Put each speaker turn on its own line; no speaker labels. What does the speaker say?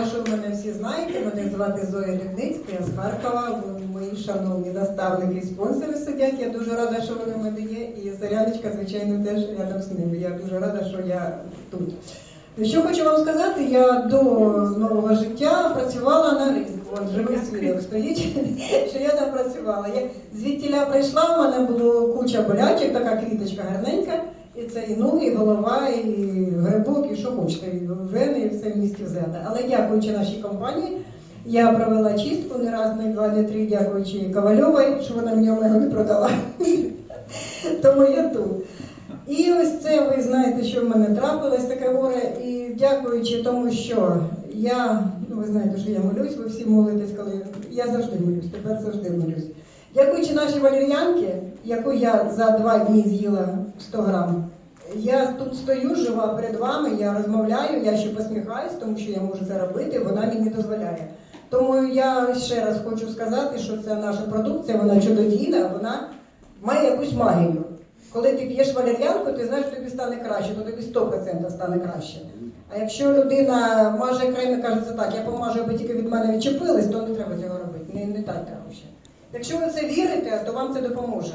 думаю, що ви мене всі знаєте. Мене звати Зоя Рідницька, я з Харкова. Мої шановні наставники і спонсори сидять. Я дуже рада, що вони в мене є. І Заряночка, звичайно, теж рядом з ними. Я дуже рада, що я тут. Що хочу вам сказати, я до нового життя працювала на. От живий свідок стоїть, що я там працювала. Я звідтіля прийшла, в мене було куча болячок, така квіточка гарненька. І це і ноги, і голова, і грибок, і що хочете, і вени, і все в місті взяти. Але дякуючи нашій компанії, я провела чистку не раз, не два, не три, дякуючи Ковальовій, що вона мені його не продала. Тому я тут. І ось це ви знаєте, що в мене трапилось таке горе. І дякуючи тому, що я, ну ви знаєте, що я молюсь, ви всі молитесь, коли я завжди молюсь, тепер завжди молюсь. Дякуючи нашій валер'янці, яку я за два дні з'їла 100 грам. Я тут стою жива перед вами, я розмовляю, я ще посміхаюсь, тому що я можу це робити, вона мені дозволяє. Тому я ще раз хочу сказати, що це наша продукція, вона чудодійна, вона має якусь магію. Коли ти п'єш валер'янку, ти знаєш, що тобі стане краще, то тобі 100% стане краще. А якщо людина маже крем каже, це так, я помажу, аби тільки від мене відчепились, то не треба цього робити. Не, не так треба ще. Якщо ви це вірите, то вам це допоможе.